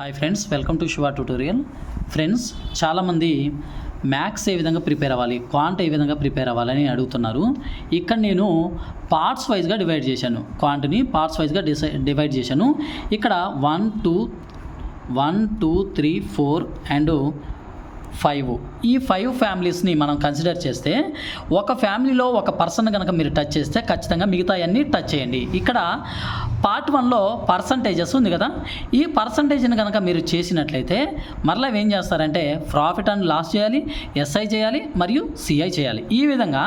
Hi friends welcome to Shiva tutorial friends చాలామంది maths ఏ విధంగా ప్రిపేర్ అవ్వాలి క్వాంట్ ఏ విధంగా ప్రిపేర్ అవ్వాలని అడుగుతున్నారు. ఇక్కడ నేను పార్ట్స్ వైజ్గా డివైడ్ చేశాను. క్వాంట్ని పార్ట్స్ వైజ్గా డిసై డివైడ్ చేశాను. ఇక్కడ one two one two three four and five. ఈ ఫైవ్ ఫ్యామిలీస్ని మనం కన్సిడర్ చేస్తే ఒక ఫ్యామిలీలో ఒక పర్సన్ కనుక మీరు టచ్ చేస్తే ఖచ్చితంగా మిగతా అన్నీ టచ్ చేయండి. ఇక్కడ పార్ట్ వన్లో పర్సంటేజెస్ ఉంది కదా? ఈ పర్సంటేజ్ని కనుక మీరు చేసినట్లయితే మరలా ఏం చేస్తారంటే ప్రాఫిట్ అండ్ లాస్ చేయాలి ఎస్ఐ చేయాలి మరియు సిఐ చేయాలి. ఈ విధంగా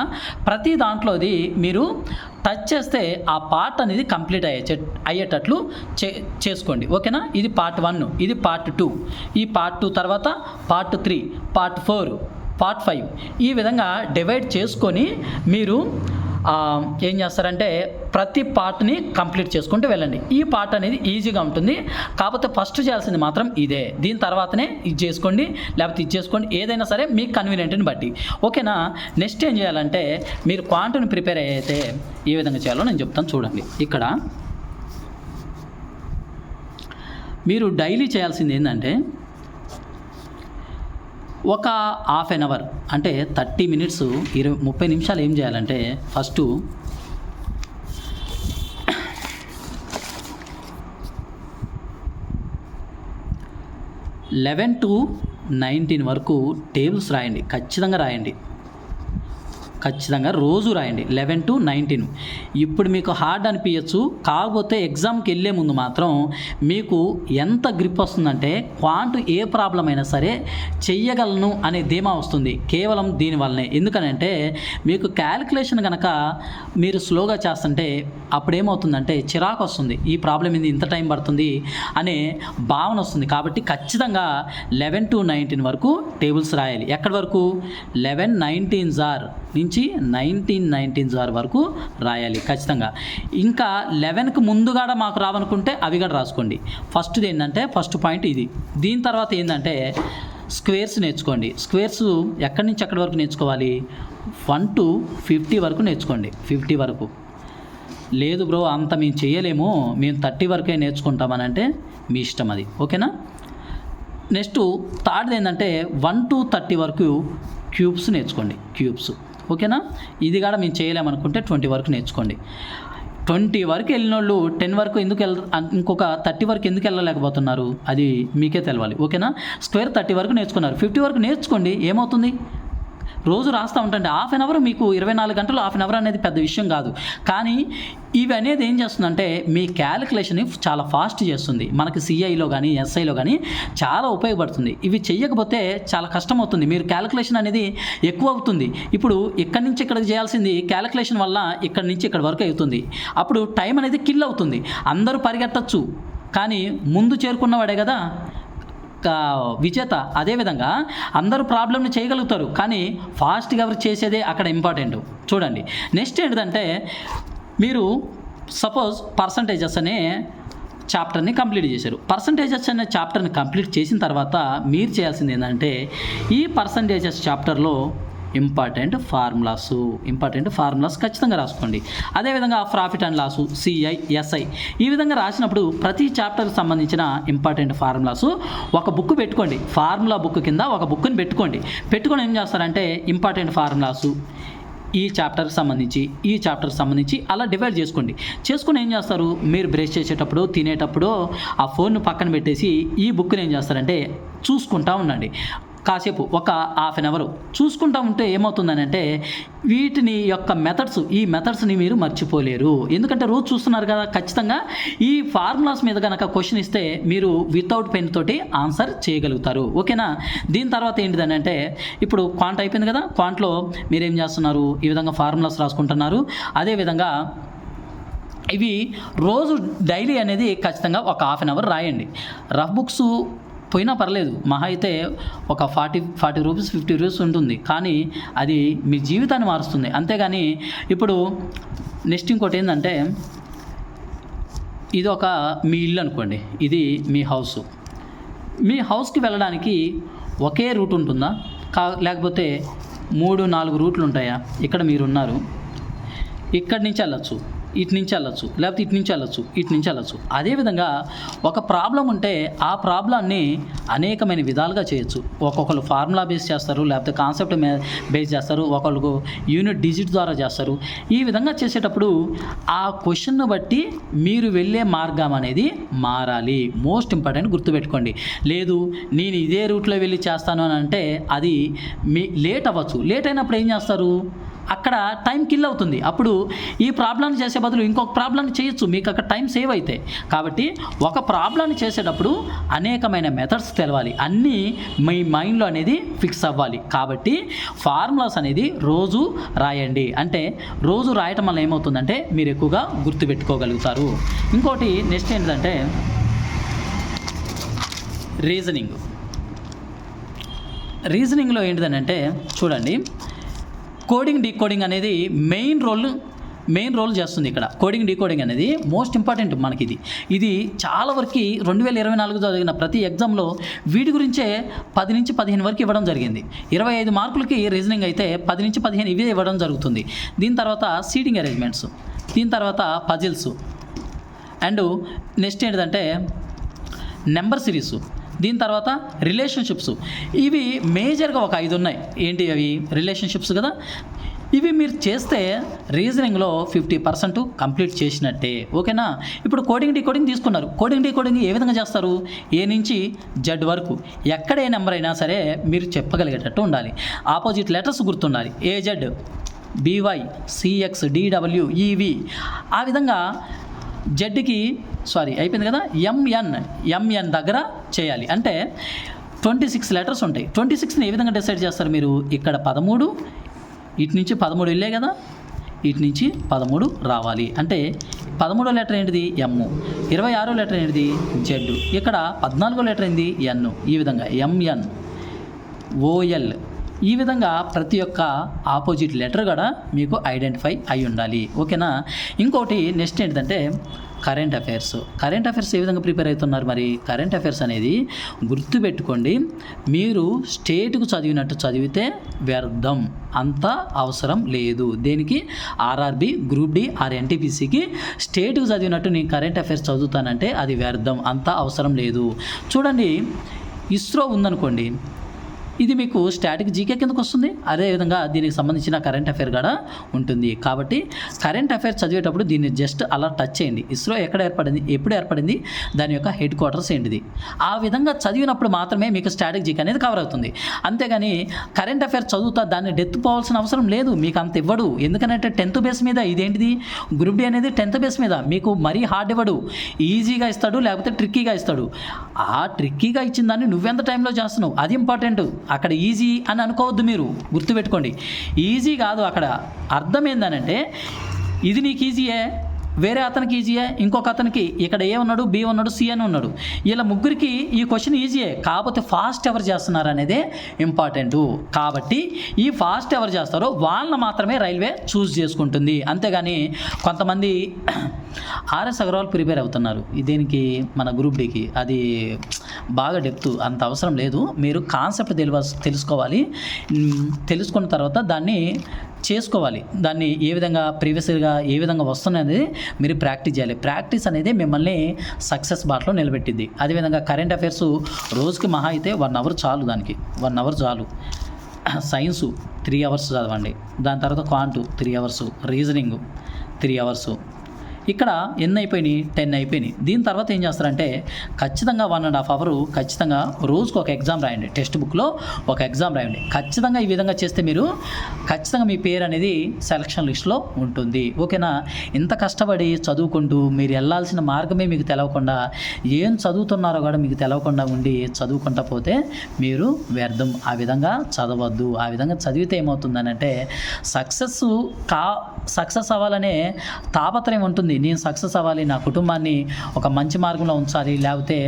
ప్రతి దాంట్లోది మీరు టచ్ చేస్తే ఆ పార్ట్ అనేది కంప్లీట్ అయ్యే అయ్యేటట్లు చే చేసుకోండి. ఓకేనా? ఇది పార్ట్ వన్ ఇది పార్ట్ టూ. ఈ పార్ట్ టూ తర్వాత part three part four part five. ఈ విధంగా డివైడ్ చేసుకొని మీరు ఏం చేస్తారంటే ప్రతి పార్ట్ని కంప్లీట్ చేసుకుంటూ వెళ్ళండి. ఈ పార్ట్ అనేది ఈజీగా ఉంటుంది. కాకపోతే ఫస్ట్ చేయాల్సింది మాత్రం ఇదే. దీని తర్వాతనే ఇది చేసుకోండి లేకపోతే ఇది చేసుకోండి ఏదైనా సరే మీకు కన్వీనియంట్ని బట్టి. ఓకేనా? నెక్స్ట్ ఏం చేయాలంటే మీరు క్వాంటిని ప్రిపేర్ అయితే ఏ విధంగా చేయాలో నేను చెప్తాను చూడండి. ఇక్కడ మీరు డైలీ చేయాల్సింది ఏంటంటే ఒక హాఫ్ అన్ అవర్ అంటే థర్టీ మినిట్స్ ఇరవై ముప్పై నిమిషాలు ఏం చేయాలంటే ఫస్ట్ లెవెన్ టు నైన్టీన్ వరకు టేబుల్స్ రాయండి ఖచ్చితంగా రాయండి. ఖచ్చితంగా రోజు రాయండి. లెవెన్ టు నైన్టీన్ ఇప్పుడు మీకు హార్డ్ అనిపించచ్చు కాకపోతే ఎగ్జామ్కి వెళ్ళే ముందు మాత్రం మీకు ఎంత గ్రిప్ వస్తుందంటే క్వాంట్ ఏ ప్రాబ్లం అయినా సరే చెయ్యగలను అనే ధీమా వస్తుంది. కేవలం దీనివల్లనే ఎందుకనంటే మీకు క్యాలిక్యులేషన్ కనుక మీరు స్లోగా చేస్తుంటే అప్పుడేమవుతుందంటే చిరాకు వస్తుంది. ఈ ప్రాబ్లం ఇది ఇంత టైం పడుతుంది అనే భావన వస్తుంది. కాబట్టి ఖచ్చితంగా లెవెన్ టు నైన్టీన్ వరకు టేబుల్స్ రాయాలి. ఎక్కడి వరకు? లెవెన్ నైన్టీన్ జార్ నుంచి నైన్టీన్ నైన్టీన్ జార్ వరకు రాయాలి ఖచ్చితంగా. ఇంకా లెవెన్కి ముందుగా మాకు రావనుకుంటే అవి కూడా రాసుకోండి. ఫస్ట్ది ఏంటంటే ఫస్ట్ పాయింట్ ఇది. దీని తర్వాత ఏంటంటే స్క్వేర్స్ నేర్చుకోండి. స్క్వేర్స్ ఎక్కడి నుంచి ఎక్కడి వరకు నేర్చుకోవాలి? వన్ టు ఫిఫ్టీ వరకు నేర్చుకోండి. ఫిఫ్టీ వరకు. లేదు బ్రో అంత మేము చేయలేము. మేము థర్టీ వరకే నేర్చుకుంటామని అంటే మీ ఇష్టం అది. ఓకేనా? నెక్స్ట్ థర్డ్ ఏంటంటే వన్ టు థర్టీ వరకు క్యూబ్స్ నేర్చుకోండి. క్యూబ్స్ ఓకేనా? ఇది కూడా మేము చేయలేమనుకుంటే ట్వంటీ వరకు నేర్చుకోండి. ట్వంటీ వరకు వెళ్ళిన వాళ్ళు టెన్ వరకు ఎందుకు వెళ్ళ ఇంకొక థర్టీ వరకు ఎందుకు వెళ్ళలేకపోతున్నారు? అది మీకే తెలవాలి. ఓకేనా? స్క్వేర్ థర్టీ వరకు నేర్చుకున్నారు. ఫిఫ్టీ వరకు నేర్చుకోండి. ఏమవుతుంది? రోజు రాస్తూ ఉంటుంటే హాఫ్ అన్ అవర్ మీకు ఇరవై నాలుగు గంటలు హాఫ్ అన్ అవర్ అనేది పెద్ద విషయం కాదు. కానీ ఇవి అనేది ఏం చేస్తుందంటే మీ క్యాలిక్యులేషన్ని చాలా ఫాస్ట్ చేస్తుంది. మనకి సిఐలో కానీ ఎస్ఐలో కానీ చాలా ఉపయోగపడుతుంది. ఇవి చేయకపోతే చాలా కష్టం అవుతుంది మీరు క్యాలిక్యులేషన్ అనేది ఎక్కువ అవుతుంది. ఇప్పుడు ఇక్కడి నుంచి ఇక్కడికి చేయాల్సింది క్యాలిక్యులేషన్ వల్ల ఇక్కడి నుంచి ఇక్కడ వరకు అవుతుంది. అప్పుడు టైం అనేది కిల్ అవుతుంది. అందరూ పరిగెత్తచ్చు. కానీ ముందు చేరుకున్నవాడే కదా? విజేత అదేవిధంగా అందరూ ప్రాబ్లమ్ని చేయగలుగుతారు కానీ ఫాస్ట్గా ఎవరు చేసేదే అక్కడ ఇంపార్టెంట్. చూడండి నెక్స్ట్ ఏంటంటే మీరు సపోజ్ పర్సంటేజెస్ అనే చాప్టర్ని కంప్లీట్ చేశారు. పర్సంటేజెస్ అనే చాప్టర్ని కంప్లీట్ చేసిన తర్వాత మీరు చేయాల్సింది ఏంటంటే ఈ పర్సంటేజెస్ చాప్టర్లో ఇంపార్టెంట్ ఫార్ములాస్ ఇంపార్టెంట్ ఫార్ములాస్ ఖచ్చితంగా రాసుకోండి. అదేవిధంగా profit and loss CI SI. ఈ విధంగా రాసినప్పుడు ప్రతి చాప్టర్కి సంబంధించిన ఇంపార్టెంట్ ఫార్ములాస్ ఒక బుక్ పెట్టుకోండి. ఫార్ములా బుక్ కింద ఒక బుక్ని పెట్టుకోండి. పెట్టుకొని ఏం చేస్తారంటే ఇంపార్టెంట్ ఫార్ములాసు ఈ చాప్టర్కి సంబంధించి ఈ చాప్టర్కి సంబంధించి అలా డివైడ్ చేసుకోండి. చేసుకుని ఏం చేస్తారు? మీరు బ్రష్ చేసేటప్పుడు తినేటప్పుడు ఆ ఫోన్ను పక్కన పెట్టేసి ఈ బుక్ని ఏం చేస్తారంటే చూసుకుంటా ఉండండి. కాసేపు ఒక హాఫ్ అన్ అవర్ చూసుకుంటా ఉంటే ఏమవుతుందనంటే వీటిని యొక్క మెథడ్స్ ఈ మెథడ్స్ని మీరు మర్చిపోలేరు. ఎందుకంటే రోజు చూస్తున్నారు కదా ఖచ్చితంగా ఈ ఫార్ములాస్ మీద కనుక క్వశ్చన్ ఇస్తే మీరు వితౌట్ పెన్ తోటి ఆన్సర్ చేయగలుగుతారు. ఓకేనా? దీని తర్వాత ఏంటిదని అంటే ఇప్పుడు క్వాంట్ అయిపోయింది కదా క్వాంట్లో మీరు ఏం చేస్తున్నారు? ఈ విధంగా ఫార్ములాస్ రాసుకుంటున్నారు. అదేవిధంగా ఇవి రోజు డైలీ అనేది ఖచ్చితంగా ఒక హాఫ్ అన్ అవర్ రాయండి. రఫ్ బుక్స్ పోయినా పర్లేదు. మహా అయితే ఒక forty forty rupees fifty rupees ఉంటుంది. కానీ అది మీ జీవితాన్ని మారుస్తుంది. అంతేగాని ఇప్పుడు నెక్స్ట్ ఇంకోటి ఏంటంటే ఇది ఒక మీ ఇల్లు అనుకోండి. ఇది మీ హౌస్. మీ హౌస్కి వెళ్ళడానికి ఒకే రూట్ ఉంటుందా? కా లేకపోతే మూడు నాలుగు రూట్లు ఉంటాయా? ఇక్కడ మీరు ఉన్నారు ఇక్కడి నుంచి వెళ్ళచ్చు. ఇటు నుంచి వెళ్ళచ్చు లేకపోతే ఇటు నుంచి వెళ్ళొచ్చు ఇటు నుంచి వెళ్ళొచ్చు. అదేవిధంగా ఒక ప్రాబ్లం ఉంటే ఆ ప్రాబ్లాన్ని అనేకమైన విధాలుగా చేయొచ్చు. ఒక్కొక్కరు ఫార్ములా బేస్ చేస్తారు లేకపోతే కాన్సెప్ట్ బేస్ చేస్తారు ఒకళ్ళకు యూనిట్ డిజిట్ ద్వారా చేస్తారు. ఈ విధంగా చేసేటప్పుడు ఆ క్వశ్చన్ను బట్టి మీరు వెళ్ళే మార్గం అనేది మారాలి. మోస్ట్ ఇంపార్టెంట్ గుర్తుపెట్టుకోండి. లేదు నేను ఇదే రూట్లో వెళ్ళి చేస్తాను అని అంటే అది మీ లేట్ అవ్వచ్చు. లేట్ అయినప్పుడు ఏం చేస్తారు? అక్కడ టైం కిల్ అవుతుంది. అప్పుడు ఈ ప్రాబ్లం చేసే బదులు ఇంకొక ప్రాబ్లం చేయొచ్చు. మీకు అక్కడ టైం సేవ్ అయితే. కాబట్టి ఒక ప్రాబ్లం చేసేటప్పుడు అనేకమైన మెథడ్స్ తెలవాలి. అన్నీ మీ మైండ్లో అనేది ఫిక్స్ అవ్వాలి. కాబట్టి ఫార్ములాస్ అనేది రోజు రాయండి. అంటే రోజు రాయటం వల్ల ఏమవుతుందంటే మీరు ఎక్కువగా గుర్తుపెట్టుకోగలుగుతారు. ఇంకోటి నెక్స్ట్ ఏంటంటే రీజనింగ్ రీజనింగ్లో ఏంటిదనంటే చూడండి. కోడింగ్ డీకోడింగ్ అనేది మెయిన్ రోల్ మెయిన్ రోల్ చేస్తుంది ఇక్కడ. కోడింగ్ డీకోడింగ్ అనేది మోస్ట్ ఇంపార్టెంట్ మనకి ఇది. ఇది చాలా వరకు రెండు వేల ఇరవై నాలుగు జరిగిన ప్రతి ఎగ్జామ్లో వీటి గురించే పది నుంచి పదిహేను వరకు ఇవ్వడం జరిగింది. ఇరవై ఐదు మార్కులకి రీజనింగ్ అయితే పది నుంచి పదిహేను ఇవే ఇవ్వడం జరుగుతుంది. దీని తర్వాత సీటింగ్ అరేంజ్మెంట్స్ దీని తర్వాత పజిల్స్ అండ్ నెక్స్ట్ ఏంటంటే నెంబర్ సిరీస్ దీని తర్వాత రిలేషన్షిప్స్ ఇవి మేజర్గా ఒక ఐదు ఉన్నాయి. ఏంటి అవి? రిలేషన్షిప్స్ కదా? ఇవి మీరు చేస్తే రీజనింగ్లో ఫిఫ్టీ పర్సెంట్ కంప్లీట్ చేసినట్టే. ఓకేనా? ఇప్పుడు కోడింగ్ డీకోడింగ్ తీసుకున్నారు. కోడింగ్ డీకోడింగ్ ఏ విధంగా చేస్తారు? ఏ నుంచి? జడ్ వరకు. ఎక్కడ ఏ నెంబర్ అయినా సరే మీరు చెప్పగలిగేటట్టు ఉండాలి. ఆపోజిట్ లెటర్స్ గుర్తుండాలి. A Z B Y C X D W E V ఆ విధంగా జెడ్కి సారీ అయిపోయింది కదా? ఎంఎన్ ఎంఎన్ దగ్గర చేయాలి. అంటే ట్వంటీ సిక్స్ లెటర్స్ ఉంటాయి. ట్వంటీ సిక్స్ని ఏ విధంగా డిసైడ్ చేస్తారు మీరు? ఇక్కడ పదమూడు ఇటు నుంచి పదమూడు వెళ్ళే కదా? ఇటు నుంచి పదమూడు రావాలి. అంటే పదమూడో లెటర్ ఏంటిది? ఎమ్ ఇరవై ఆరో లెటర్ ఏంటిది? జెడ్ ఇక్కడ పద్నాలుగో లెటర్ ఏంది? ఎన్ ఈ విధంగా. ఎంఎన్ ఓఎల్ ఈ విధంగా ప్రతి ఒక్క ఆపోజిట్ లెటర్ కూడా మీకు ఐడెంటిఫై అయి ఉండాలి. ఓకేనా? ఇంకోటి నెక్స్ట్ ఏంటంటే కరెంట్ అఫైర్స్. కరెంట్ అఫైర్స్ ఏ విధంగా ప్రిపేర్ అవుతున్నారు మరి? కరెంట్ అఫైర్స్ అనేది గుర్తుపెట్టుకోండి మీరు స్టేట్కు చదివినట్టు చదివితే వ్యర్థం. అంత అవసరం లేదు. దేనికి? ఆర్ఆర్బి గ్రూప్ డి ఆర్ ఎన్టీపీసీకి స్టేట్కు చదివినట్టు నేను కరెంట్ అఫైర్స్ చదువుతానంటే అది వ్యర్థం. అంత అవసరం లేదు. చూడండి ఇస్రో ఉందనుకోండి ఇది మీకు స్టాటిక్ జీకే కిందకు వస్తుంది. అదేవిధంగా దీనికి సంబంధించిన కరెంట్ అఫైర్ కూడా ఉంటుంది. కాబట్టి కరెంట్ అఫైర్ చదివేటప్పుడు దీన్ని జస్ట్ అలా టచ్ చేయండి. ఇస్రో ఎక్కడ ఏర్పడింది ఎప్పుడు ఏర్పడింది దాని యొక్క హెడ్ క్వార్టర్స్ ఏంటిది. ఆ విధంగా చదివినప్పుడు మాత్రమే మీకు స్టాటిక్ జీకే అనేది కవర్ అవుతుంది. అంతేగాని కరెంట్ అఫైర్ చదువుతా దాన్ని డెత్ పోవాల్సిన అవసరం లేదు. మీకు అంత ఇవ్వడు. ఎందుకంటే టెన్త్ బేస్ మీద ఇదేంటిది? గ్రూప్ డి అనేది టెన్త్ బేస్ మీద. మీకు మరీ హార్డ్ ఇవ్వడు. ఈజీగా ఇస్తాడు లేకపోతే ట్రిక్కీగా ఇస్తాడు. ఆ ట్రిక్కీగా ఇచ్చిన దాన్ని నువ్వెంత టైంలో చేస్తున్నావు? అది ఇంపార్టెంట్ అక్కడ ఈజీ అని అనుకోవద్దు మీరు. గుర్తుపెట్టుకోండి. ఈజీ కాదు అక్కడ. అర్థం ఏందనంటే ఇది నీకు ఈజీయే వేరే అతనికి ఈజీయే ఇంకొక అతనికి. ఇక్కడ ఏ ఉన్నాడు? బి ఉన్నాడు? సి అని ఉన్నాడు. ఇలా ముగ్గురికి ఈ క్వశ్చన్ ఈజీయే కాకపోతే ఫాస్ట్ ఎవరు చేస్తున్నారు అనేదే ఇంపార్టెంట్ కాబట్టి ఈ ఫాస్ట్ ఎవరు చేస్తారో వాళ్ళని మాత్రమే రైల్వే చూస్ చేసుకుంటుంది. అంతేగాని కొంతమంది ఆర్ఎస్ అగర్వాల్ ప్రిపేర్ అవుతున్నారు. దీనికి దేనికి? మన గ్రూప్ డికి అది బాగా డెప్త్ అంత అవసరం లేదు. మీరు కాన్సెప్ట్ తెలివ తెలుసుకోవాలి. తెలుసుకున్న తర్వాత దాన్ని చేసుకోవాలి. దాన్ని ఏ విధంగా ప్రీవియస్గా ఏ విధంగా వస్తుందనేది మీరు ప్రాక్టీస్ చేయాలి. ప్రాక్టీస్ అనేది మిమ్మల్ని సక్సెస్ బాటలో నిలబెట్టింది అదేవిధంగా కరెంట్ అఫైర్స్ రోజుకి మహా అయితే వన్ అవర్ చాలు దానికి. వన్ అవర్ చాలు. సైన్సు త్రీ అవర్స్ చదవండి. దాని తర్వాత quant three hours reasoning three hours ఇక్కడ ఎన్ని అయిపోయినాయి టెన్ అయిపోయినాయి. దీని తర్వాత ఏం చేస్తారంటే ఖచ్చితంగా వన్ అండ్ హాఫ్ అవరు ఖచ్చితంగా రోజుకు ఒక ఎగ్జామ్ రాయండి. టెక్స్ట్ బుక్లో ఒక ఎగ్జామ్ రాయండి. ఖచ్చితంగా ఈ విధంగా చేస్తే మీరు ఖచ్చితంగా మీ పేరు అనేది సెలక్షన్ లిస్ట్లో ఉంటుంది. ఓకేనా? ఇంత కష్టపడి చదువుకుంటూ మీరు వెళ్ళాల్సిన మార్గమే మీకు తెలవకుండా ఏం చదువుతున్నారో కూడా మీకు తెలవకుండా ఉండి చదువుకుంటా పోతే మీరు వ్యర్థం. ఆ విధంగా చదవద్దు. ఆ విధంగా చదివితే ఏమవుతుందనంటే సక్సెస్ కా సక్సెస్ అవ్వాలనే తాపత్రయం ఉంటుంది. నేను సక్సెస్ అవ్వాలి నా కుటుంబాన్ని ఒక మంచి మార్గంలో ఉంచాలి లేకపోతే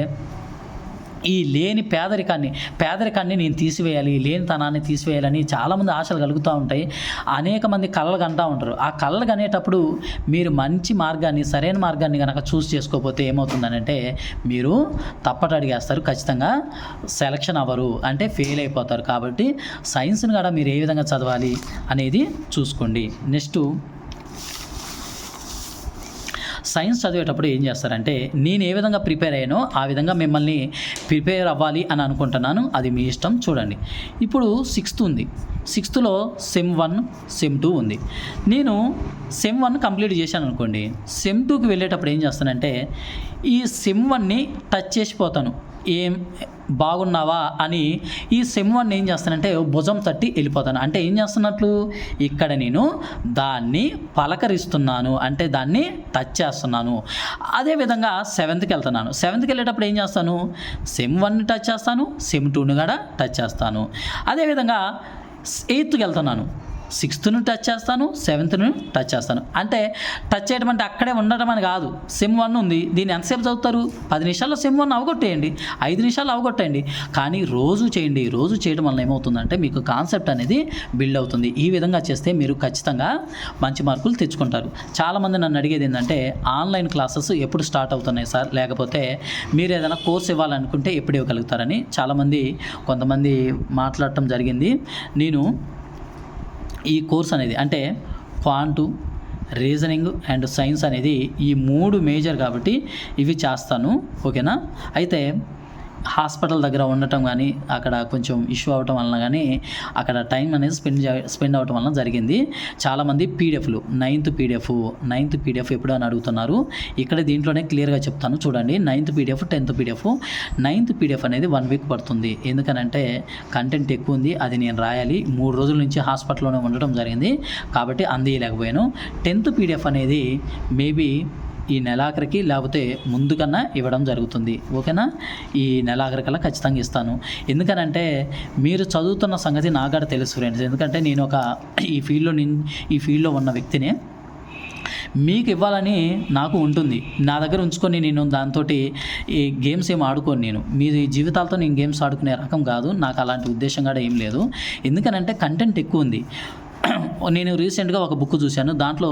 ఈ లేని పేదరికాన్ని పేదరికాన్ని నేను తీసివేయాలి లేని తనాన్ని తీసివేయాలని చాలామంది ఆశలు కలుగుతూ ఉంటాయి. అనేక మంది కళ్ళలు కంటూ ఉంటారు. ఆ కళ్ళలు కనేటప్పుడు మీరు మంచి మార్గాన్ని సరైన మార్గాన్ని కనుక చూస్ చేసుకోకపోతే ఏమవుతుందనంటే మీరు తప్పట అడిగేస్తారు ఖచ్చితంగా సెలక్షన్ అవ్వరు. అంటే ఫెయిల్ అయిపోతారు. కాబట్టి సైన్స్ని కూడా మీరు ఏ విధంగా చదవాలి అనేది చూసుకోండి. నెక్స్ట్ సైన్స్ చదివేటప్పుడు ఏం చేస్తారంటే నేను ఏ విధంగా ప్రిపేర్ అయ్యానో ఆ విధంగా మిమ్మల్ని ప్రిపేర్ అవ్వాలి అని అనుకుంటున్నాను. అది మీ ఇష్టం. చూడండి. ఇప్పుడు సిక్స్త్ ఉంది. సిక్స్త్లో సెమ్ వన్ సెమ్ టూ ఉంది. నేను సెమ్ వన్ కంప్లీట్ చేశాను అనుకోండి. సెమ్ టూకి వెళ్ళేటప్పుడు ఏం చేస్తానంటే ఈ సెమ్ వన్ని టచ్ చేసిపోతాను ఏం బాగున్నావా అని ఈ సెమ్ వన్ ఏం చేస్తానంటే భుజం తట్టి వెళ్ళిపోతాను. అంటే ఏం చేస్తున్నట్లు? ఇక్కడ నేను దాన్ని పలకరిస్తున్నాను. అంటే దాన్ని టచ్ చేస్తున్నాను. అదేవిధంగా సెవెంత్కి వెళ్తున్నాను. సెవెంత్కి వెళ్ళేటప్పుడు ఏం చేస్తాను? సెమ్ వన్ని టచ్ చేస్తాను. సెమ్ టూని కూడా టచ్ చేస్తాను. అదేవిధంగా ఎయిత్కి వెళ్తున్నాను. సిక్స్త్ను టచ్ చేస్తాను సెవెంత్ను టచ్ చేస్తాను. అంటే టచ్ చేయడం అంటే అక్కడే ఉండటం అని కాదు. సెమ్ వన్ ఉంది. దీన్ని ఎంతసేపు చదువుతారు? పది నిమిషాల్లో సెమ్ వన్ అవగొట్టేయండి. ఐదు నిమిషాలు అవగొట్టేయండి. కానీ రోజు చేయండి. రోజు చేయడం వల్ల ఏమవుతుందంటే మీకు కాన్సెప్ట్ అనేది బిల్డ్ అవుతుంది. ఈ విధంగా చేస్తే మీరు ఖచ్చితంగా మంచి మార్కులు తెచ్చుకుంటారు. చాలామంది నన్ను అడిగేది ఏంటంటే ఆన్లైన్ క్లాసెస్ ఎప్పుడు స్టార్ట్ అవుతున్నాయి సార్? లేకపోతే మీరు ఏదైనా కోర్స్ ఇవ్వాలనుకుంటే ఎప్పుడు ఇవ్వగలుగుతారని? చాలామంది కొంతమంది మాట్లాడటం జరిగింది. నేను ఈ కోర్స్ అనేది అంటే క్వాంటు రీజనింగ్ అండ్ సైన్స్ అనేది ఈ మూడు మేజర్ కాబట్టి ఇవి చేస్తాను. ఓకేనా? అయితే హాస్పిటల్ దగ్గర ఉండటం కానీ అక్కడ కొంచెం ఇష్యూ అవ్వటం వలన కానీ అక్కడ టైం అనేది స్పెండ్ స్పెండ్ అవ్వటం వలన జరిగింది. చాలామంది పీడిఎఫ్లు నైన్త్ పీడిఎఫ్ నైన్త్ పీడిఎఫ్ ఎప్పుడు అని అడుగుతున్నారు. ఇక్కడ దీంట్లోనే క్లియర్గా చెప్తాను చూడండి. Ninth PDF tenth PDF. Ninth PDF అనేది వన్ వీక్ పడుతుంది. ఎందుకనంటే కంటెంట్ ఎక్కువ ఉంది. అది నేను రాయాలి. మూడు రోజుల నుంచి హాస్పిటల్లోనే ఉండటం జరిగింది. కాబట్టి అందియలేకపోయాను. టెన్త్ పీడిఎఫ్ అనేది మేబీ ఈ నెలాఖరికి లేకపోతే ముందు కన్నా ఇవ్వడం జరుగుతుంది. ఓకేనా? ఈ నెలాఖరికల్లా ఖచ్చితంగా ఇస్తాను. ఎందుకనంటే మీరు చదువుతున్న సంగతి నాకాడ తెలుసు ఫ్రెండ్స్. ఎందుకంటే నేను ఒక ఈ ఫీల్డ్లో నిన్ ఈ ఫీల్డ్లో ఉన్న వ్యక్తిని. మీకు ఇవ్వాలని నాకు ఉంటుంది. నా దగ్గర ఉంచుకొని నేను దాంతో ఈ గేమ్స్ ఏం ఆడుకోను నేను. మీ జీవితాలతో నేను గేమ్స్ ఆడుకునే రకం కాదు. నాకు అలాంటి ఉద్దేశం కూడా ఏం లేదు. ఎందుకనంటే కంటెంట్ ఎక్కువ ఉంది. నేను రీసెంట్గా ఒక బుక్ చూశాను. దాంట్లో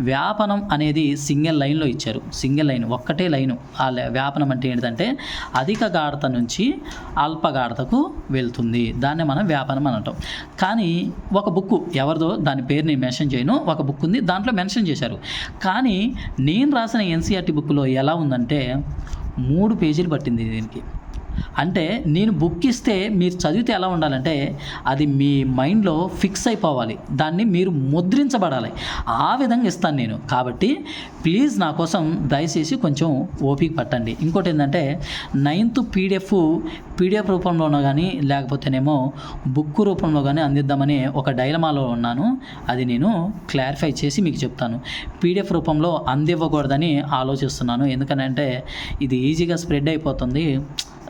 వ్యాపనం అనేది సింగిల్ లైన్లో ఇచ్చారు. సింగిల్ లైన్ ఒక్కటే లైను ఆ వ్యాపనం అంటే ఏంటంటే అధిక గాఢత నుంచి అల్ప గాఢతకు వెళ్తుంది. దాన్ని మనం వ్యాపనం అనటం కానీ ఒక బుక్ ఎవరిదో దాని పేరు నేను మెన్షన్ చేయను. ఒక బుక్ ఉంది దాంట్లో మెన్షన్ చేశారు. కానీ నేను రాసిన ఎన్సీఆర్టీ బుక్లో ఎలా ఉందంటే మూడు పేజీలు పట్టింది దీనికి. అంటే నేను బుక్ ఇస్తే మీరు చదివితే ఎలా ఉండాలంటే అది మీ మైండ్లో ఫిక్స్ అయిపోవాలి. దాన్ని మీరు ముద్రించబడాలి. ఆ విధంగా ఇస్తాను నేను. కాబట్టి ప్లీజ్ నా కోసం దయచేసి కొంచెం ఓపిక పట్టండి. ఇంకోటి ఏంటంటే నైన్త్ పీడిఎఫ్ పీడిఎఫ్ రూపంలోనో కానీ లేకపోతేనేమో బుక్ రూపంలో కానీ అందిద్దామని ఒక డైలమాలో ఉన్నాను. అది నేను క్లారిఫై చేసి మీకు చెప్తాను. పీడిఎఫ్ రూపంలో అందివ్వకూడదని ఆలోచిస్తున్నాను. ఎందుకనంటే ఇది ఈజీగా స్ప్రెడ్ అయిపోతుంది.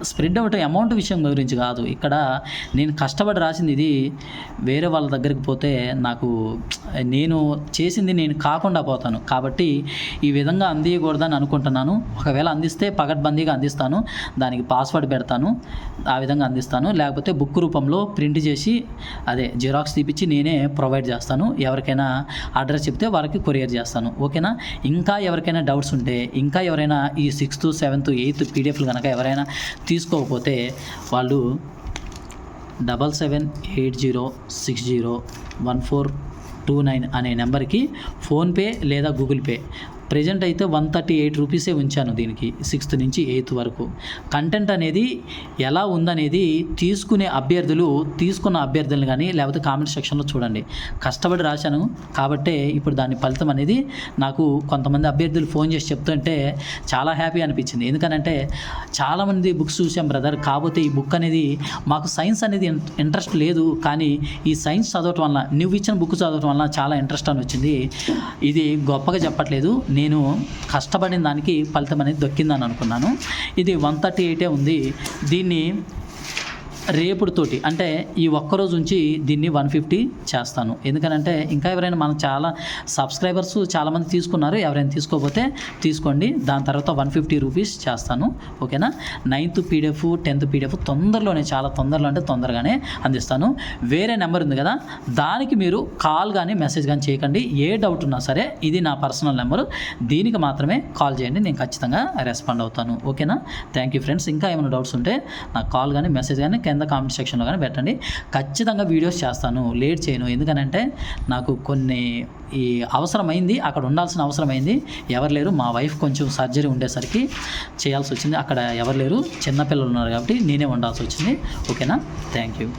స్ప్రెడ్ అవటం అమౌంట్ విషయం గురించి కాదు. ఇక్కడ నేను కష్టపడి రాసింది ఇది వేరే వాళ్ళ దగ్గరికి పోతే నాకు నేను చేసింది నేను కాకుండా పోతాను. కాబట్టి ఈ విధంగా అందియకూడదని అనుకుంటున్నాను. ఒకవేళ అందిస్తే పగడ్బందీగా అందిస్తాను. దానికి పాస్వర్డ్ పెడతాను. ఆ విధంగా అందిస్తాను. లేకపోతే బుక్ రూపంలో ప్రింట్ చేసి అదే జిరాక్స్ తీపిచ్చి నేనే ప్రొవైడ్ చేస్తాను. ఎవరికైనా అడ్రస్ చెప్తే వారికి కొరియర్ చేస్తాను. ఓకేనా? ఇంకా ఎవరికైనా డౌట్స్ ఉంటే ఇంకా ఎవరైనా ఈ సిక్స్త్ సెవెంత్ ఎయిత్ పీడిఎఫ్లు కనుక ఎవరైనా తీసుకోకపోతే వాళ్ళు double seven eight zero six zero one four two nine అనే నెంబర్కి ఫోన్పే లేదా గూగుల్ పే ప్రజెంట్ అయితే వన్ థర్టీ ఎయిట్ రూపీసే ఉంచాను దీనికి సిక్స్త్ నుంచి ఎయిత్ వరకు. కంటెంట్ అనేది ఎలా ఉందనేది తీసుకునే అభ్యర్థులు తీసుకున్న అభ్యర్థులను కానీ లేకపోతే కామెంట్ సెక్షన్లో చూడండి. కష్టపడి రాశాను కాబట్టే ఇప్పుడు దాని ఫలితం అనేది నాకు కొంతమంది అభ్యర్థులు ఫోన్ చేసి చెప్తుంటే చాలా హ్యాపీ అనిపించింది. ఎందుకనంటే చాలామంది బుక్స్ చూసాం బ్రదర్ కాకపోతే ఈ బుక్ అనేది మాకు సైన్స్ అనేది ఇంట్రెస్ట్ లేదు. కానీ ఈ సైన్స్ చదవటం వల్ల నువ్వు ఇచ్చిన బుక్ చదవటం వల్ల చాలా ఇంట్రెస్ట్ అని వచ్చింది ఇది గొప్పగా చెప్పట్లేదు. నేను కష్టపడిన దానికి ఫలితం అనేది దొక్కిందని అనుకున్నాను. ఇది వన్ థర్టీ ఎయిటే ఉంది. దీన్ని రేపుడుతోటి అంటే ఈ ఒక్కరోజు ఉంచి దీన్ని వన్ ఫిఫ్టీ చేస్తాను. ఎందుకనంటే ఇంకా ఎవరైనా మనం చాలా సబ్స్క్రైబర్స్ చాలామంది తీసుకున్నారు ఎవరైనా తీసుకోకపోతే తీసుకోండి. దాని తర్వాత వన్ ఫిఫ్టీ రూపీస్ చేస్తాను. ఓకేనా? నైన్త్ పీడిఎఫ్ టెన్త్ పీడిఎఫ్ తొందరలోనే చాలా తొందరలో అంటే తొందరగానే అందిస్తాను. వేరే నెంబర్ ఉంది కదా దానికి మీరు కాల్ కానీ మెసేజ్ కానీ చేయకండి. ఏ డౌట్ ఉన్నా సరే ఇది నా పర్సనల్ నెంబరు. దీనికి మాత్రమే కాల్ చేయండి నేను ఖచ్చితంగా రెస్పాండ్ అవుతాను. ఓకేనా? Thank you friends. ఇంకా ఏమైనా డౌట్స్ ఉంటే నాకు కాల్ కానీ మెసేజ్ కానీ కింద కింద కామెంట్ సెక్షన్లో కానీ పెట్టండి. ఖచ్చితంగా వీడియోస్ చేస్తాను. లేట్ చేయను. ఎందుకనంటే నాకు కొన్ని ఈ అవసరమైంది. అక్కడ ఉండాల్సిన అవసరమైంది. ఎవరు లేరు. మా వైఫ్ కొంచెం సర్జరీ ఉండేసరికి చేయాల్సి వచ్చింది. అక్కడ ఎవరు లేరు. చిన్నపిల్లలు ఉన్నారు కాబట్టి నేనే ఉండాల్సి వచ్చింది. ఓకేనా? Thank you